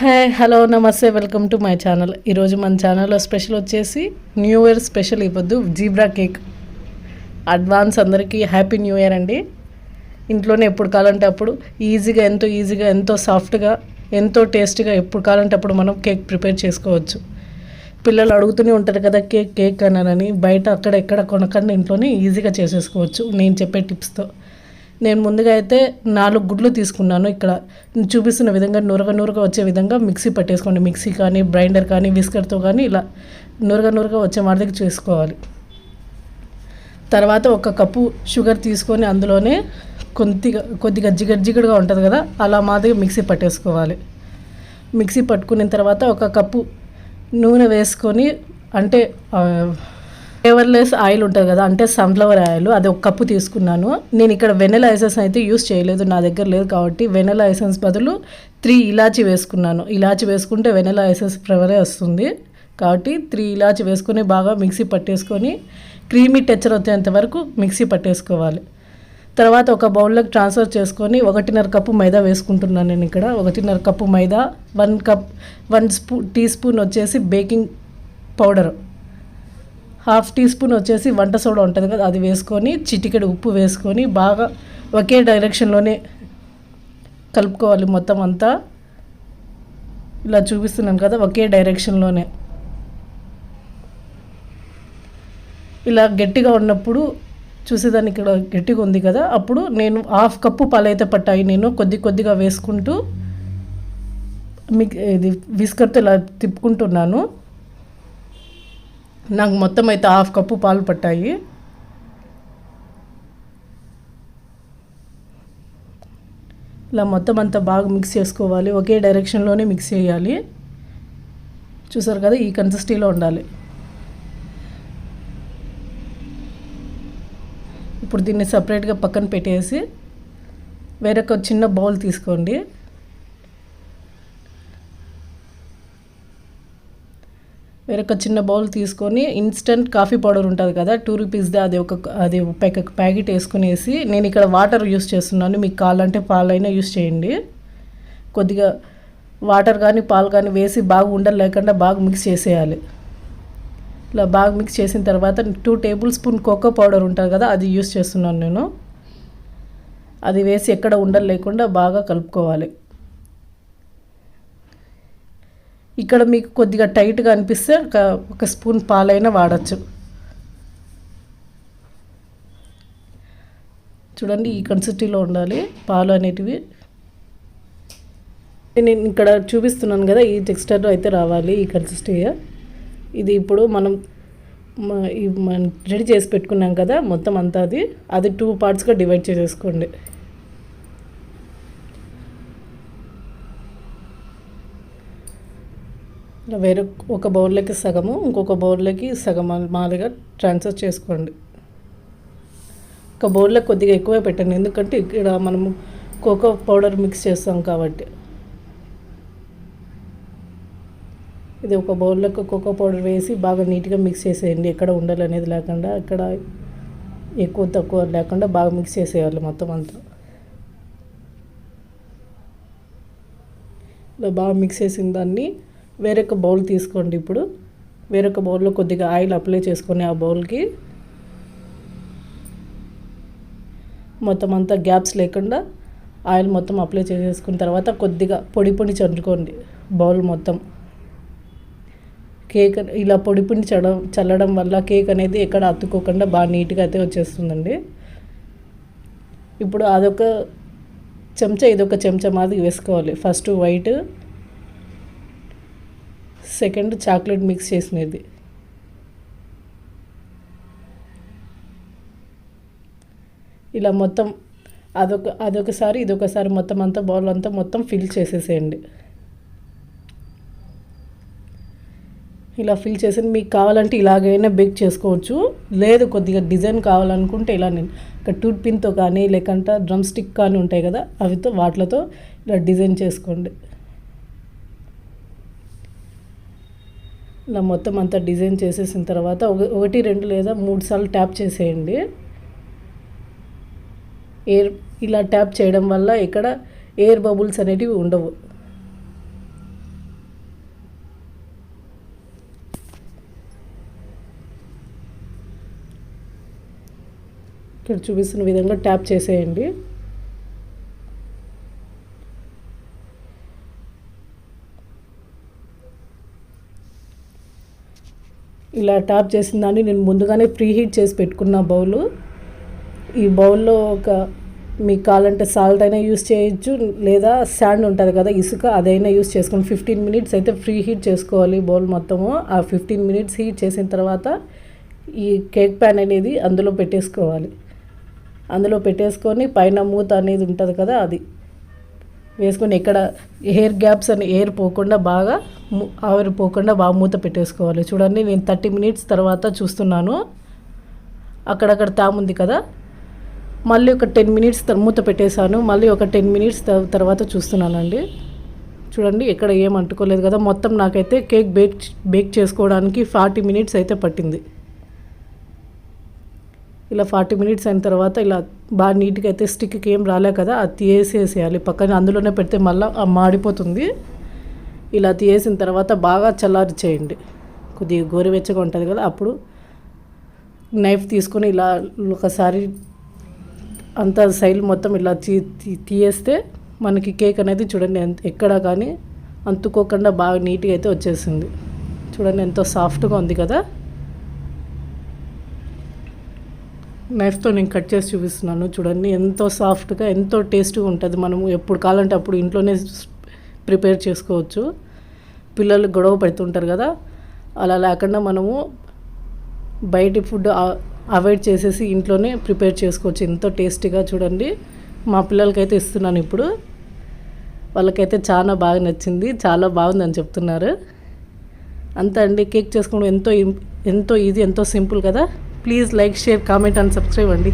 Hi hello నమస్తే welcome to my channel. ఈరోజు మన ఛానల్లో స్పెషల్ వచ్చేసి న్యూ ఇయర్ స్పెషల్ ఇవ్వద్దు జీబ్రా కేక్. అడ్వాన్స్ అందరికీ హ్యాపీ న్యూ ఇయర్ అండి. ఇంట్లోనే ఎప్పుడు కావాలంటే అప్పుడు ఈజీగా ఎంతో ఈజీగా ఎంతో సాఫ్ట్గా ఎంతో టేస్ట్గా ఎప్పుడు కావాలంటే అప్పుడు మనం కేక్ ప్రిపేర్ చేసుకోవచ్చు. పిల్లలు అడుగుతూనే ఉంటారు కదా కేక్ కేక్ అన్నారని బయట అక్కడ ఎక్కడ కొనకుండా ఇంట్లోనే ఈజీగా చేసేసుకోవచ్చు. నేను చెప్పే టిప్స్తో. నేను ముందుగా అయితే నాలుగు గుడ్లు తీసుకున్నాను ఇక్కడ. చూపిస్తున్న విధంగా నురగ నురగ వచ్చే విధంగా మిక్సీ పట్టేసుకోండి. మిక్సీ కానీ బ్రైండర్ కానీ విస్కర్తో కానీ ఇలా నురగ నురగ వచ్చే మాటకి చేసుకోవాలి. తర్వాత ఒక కప్పు షుగర్ తీసుకొని అందులోనే కొద్దిగా కొద్దిగా జిగడ్ జిగడ్గా ఉంటుంది కదా అలా మాదిరిగా మిక్సీ పట్టేసుకోవాలి. మిక్సీ పట్టుకున్న తర్వాత ఒక కప్పు నూనె వేసుకొని అంటే ఫ్లేవర్లెస్ ఆయిల్ ఉంటుంది కదా అంటే సన్ఫ్లవర్ ఆయిల్ అది ఒక కప్పు తీసుకున్నాను. నేను ఇక్కడ వెనెలా ఐసెన్స్ అయితే యూస్ చేయలేదు నా దగ్గర లేదు కాబట్టి వెనెలా ఐసెన్స్ బదులు త్రీ ఇలాచి వేసుకున్నాను. ఇలాచి వేసుకుంటే వెనెలా ఐసెన్స్ ఫ్లేవరే వస్తుంది. కాబట్టి త్రీ ఇలాచి వేసుకొని బాగా మిక్సీ పట్టేసుకొని క్రీమీ టెక్చర్ వచ్చేంత వరకు మిక్సీ పట్టేసుకోవాలి. తర్వాత ఒక బౌల్లోకి ట్రాన్స్ఫర్ చేసుకొని ఒకటిన్నర కప్పు మైదా వేసుకుంటున్నాను నేను ఇక్కడ. ఒకటిన్నర కప్పు మైదా one cup one స్పూ teaspoon వచ్చేసి baking powder. Half teaspoon వచ్చేసి వంట సోడా ఉంటుంది కదా అది వేసుకొని చిటికెడు ఉప్పు వేసుకొని బాగా ఒకే డైరెక్షన్లోనే కలుపుకోవాలి మొత్తం అంతా. ఇలా చూపిస్తున్నాను కదా ఒకే డైరెక్షన్లోనే. ఇలా గట్టిగా ఉన్నప్పుడు చూసేదాన్ని ఇక్కడ గట్టిగా ఉంది కదా అప్పుడు నేను హాఫ్ కప్పు పాలైతే పట్టాయి నేను కొద్ది కొద్దిగా వేసుకుంటూ మీకు ఇది విస్కర్తో ఇలా తిప్పుకుంటున్నాను. నాకు మొత్తం అయితే హాఫ్ కప్పు పాలు పట్టాయి. ఇలా మొత్తం అంతా బాగా మిక్స్ చేసుకోవాలి. ఒకే డైరెక్షన్లోనే మిక్స్ చేయాలి. చూసారు కదా ఈ కన్సిస్టీలో ఉండాలి. ఇప్పుడు దీన్ని సపరేట్గా పక్కన పెట్టేసి వేరొక చిన్న బౌల్ తీసుకోండి. వేరొక చిన్న బౌల్ తీసుకొని ఇన్స్టంట్ కాఫీ పౌడర్ ఉంటుంది కదా టూ రూపీస్ది అది ఒక అది ఒక ప్యాకెట్ వేసుకునేసి నేను ఇక్కడ వాటర్ యూస్ చేస్తున్నాను మీకు కావాలంటే పాలైనా యూస్ చేయండి. కొద్దిగా వాటర్ కానీ పాలు కానీ వేసి బాగా ఉండలు లేకుండా బాగా మిక్స్ చేసేయాలి. ఇలా బాగా మిక్స్ చేసిన తర్వాత two tablespoon cocoa powder ఉంటుంది కదా అది యూస్ చేస్తున్నాను నేను. అది వేసి ఎక్కడ ఉండలు లేకుండా బాగా కలుపుకోవాలి. ఇక్కడ మీకు కొద్దిగా టైట్గా అనిపిస్తే ఒక ఒక స్పూన్ పాలైనా వాడచ్చు. చూడండి ఈ కన్సిస్టీలో ఉండాలి. పాలు అనేటివి. నేను ఇక్కడ చూపిస్తున్నాను కదా ఈ టెక్స్చర్లో అయితే రావాలి ఈ కన్సిస్టీ ఇది ఇప్పుడు మనం మనం రెడీ చేసి పెట్టుకున్నాం కదా మొత్తం అంతా అది. అది టూ పార్ట్స్గా డివైడ్ చేసేసుకోండి. వేరే ఒక బౌల్లోకి సగము ఇంకొక బౌల్లోకి సగం మాదిరిగా ట్రాన్స్ఫర్ చేసుకోండి. ఒక బౌల్లో కొద్దిగా ఎక్కువే పెట్టండి. ఎందుకంటే ఇక్కడ మనము కోకో పౌడర్ మిక్స్ చేస్తాం కాబట్టి. ఇది ఒక బౌల్లోకి కోకో పౌడర్ వేసి బాగా నీట్గా మిక్స్ చేసేయండి. ఎక్కడ ఉండాలి అనేది లేకుండా ఇక్కడ ఎక్కువ తక్కువ లేకుండా బాగా మిక్స్ చేసేయాలి మొత్తం అంతా. ఇలా బాగా మిక్స్ చేసిన దాన్ని వేరొక బౌల్ తీసుకోండి ఇప్పుడు. వేరొక బౌల్లో కొద్దిగా ఆయిల్ అప్లై చేసుకొని ఆ బౌల్కి మొత్తం అంతా గ్యాప్స్ లేకుండా ఆయిల్ మొత్తం అప్లై చేసేసుకున్న తర్వాత కొద్దిగా పొడి పొడి చల్లుకోండి బౌల్ మొత్తం. కేక్ ఇలా పొడి పొడి చల్లడం చల్లడం వల్ల కేక్ అనేది ఎక్కడ అతుక్కోకుండా బాగా నీట్గా అయితే వచ్చేస్తుందండి. ఇప్పుడు అదొక చెంచా ఇదొక చెంచా మాది వేసుకోవాలి. First white second chocolate mix చేసినది. ఇలా మొత్తం అదొక అదొకసారి ఇదొకసారి మొత్తం అంతా బౌల్ అంతా మొత్తం ఫిల్ చేసేసేయండి. ఇలా ఫిల్ చేసి మీకు కావాలంటే ఇలాగైనా బేక్ చేసుకోవచ్చు. లేదు కొద్దిగా డిజైన్ కావాలనుకుంటే ఇలా నేను ఒక టూట్ పిన్తో కానీ లేకుంటే డ్రమ్ స్టిక్ కానీ ఉంటాయి కదా అవితో వాటితో ఇలా డిజైన్ చేసుకోండి. ఇలా మొత్తం అంతా డిజైన్ చేసేసిన తర్వాత ఒకటి రెండు లేదా మూడు సార్లు ట్యాప్ చేసేయండి. ఎయిర్ ఇలా ట్యాప్ చేయడం వల్ల ఇక్కడ ఎయిర్ బబుల్స్ అనేటివి ఉండవు. ఇక్కడ చూపిస్తున్న విధంగా ట్యాప్ చేసేయండి. ఇలా ట్యాప్ చేసిన దాన్ని నేను ముందుగానే ప్రీ హీట్ చేసి పెట్టుకున్న బౌలు. ఈ బౌల్లో ఒక మీకు కావాలంటే సాల్ట్ అయినా యూస్ చేయొచ్చు లేదా శాండ్ ఉంటుంది కదా ఇసుక అదైనా యూస్ చేసుకుని ఫిఫ్టీన్ మినిట్స్ అయితే ఫ్రీ హీట్ చేసుకోవాలి బౌల్ మొత్తము. ఆ ఫిఫ్టీన్ మినిట్స్ హీట్ చేసిన తర్వాత ఈ కేక్ ప్యాన్ అనేది అందులో పెట్టేసుకోవాలి. అందులో పెట్టేసుకొని పైన మూత అనేది ఉంటుంది కదా అది. వేసుకొని ఎక్కడ హెయిర్ గ్యాప్స్ అని ఎయిర్ పోకుండా బాగా ఆవిరి పోకుండా బాగా మూత పెట్టేసుకోవాలి. చూడండి నేను థర్టీ మినిట్స్ తర్వాత చూస్తున్నాను. అక్కడక్కడ తాముంది కదా. మళ్ళీ ఒక టెన్ మినిట్స్ మూత పెట్టేశాను. మళ్ళీ ఒక టెన్ మినిట్స్ త- తర్వాత చూస్తున్నానండి. చూడండి ఎక్కడ ఏం అంటుకోలేదు కదా. మొత్తం నాకైతే కేక్ బేక్ బేక్ చేసుకోవడానికి ఫార్టీ మినిట్స్ అయితే పట్టింది. ఇలా ఫార్టీ మినిట్స్ అయిన తర్వాత ఇలా బాగా నీట్గా అయితే స్టిక్కి ఏం రాలే కదా అది తీసేసేయాలి. పక్కన అందులోనే పెడితే మళ్ళీ మాడిపోతుంది. ఇలా తీసేసిన తర్వాత బాగా చల్లారి చేయండి. కొద్దిగా గోరువెచ్చగా ఉంటుంది కదా అప్పుడు నైఫ్ తీసుకొని ఇలా ఒకసారి అంత సైడ్ మొత్తం ఇలా తీ తీయేస్తే మనకి కేక్ అనేది చూడండి ఎక్కడ కానీ అంతుకోకుండా బాగా నీట్గా అయితే వచ్చేసింది. చూడండి ఎంతో సాఫ్ట్గా ఉంది కదా. నైఫ్తో నేను కట్ చేసి చూపిస్తున్నాను. చూడండి ఎంతో సాఫ్ట్గా ఎంతో టేస్ట్గా ఉంటుంది. మనము ఎప్పుడు కావాలంటే అప్పుడు ఇంట్లోనే ప్రిపేర్ చేసుకోవచ్చు. పిల్లలు గొడవ పెడుతుంటారు కదా అలా లేకుండా మనము బయటి ఫుడ్ అవాయిడ్ చేసేసి ఇంట్లోనే ప్రిపేర్ చేసుకోవచ్చు. ఎంతో టేస్టీగా చూడండి. మా పిల్లలకైతే ఇస్తున్నాను ఇప్పుడు. వాళ్ళకైతే చాలా బాగా నచ్చింది. చాలా బాగుందని చెప్తున్నారు. అంతే అండి కేక్ చేసుకోవడం ఎంతో ఎంతో ఈజీ ఎంతో సింపుల్ కదా? please like share comment and subscribe అండి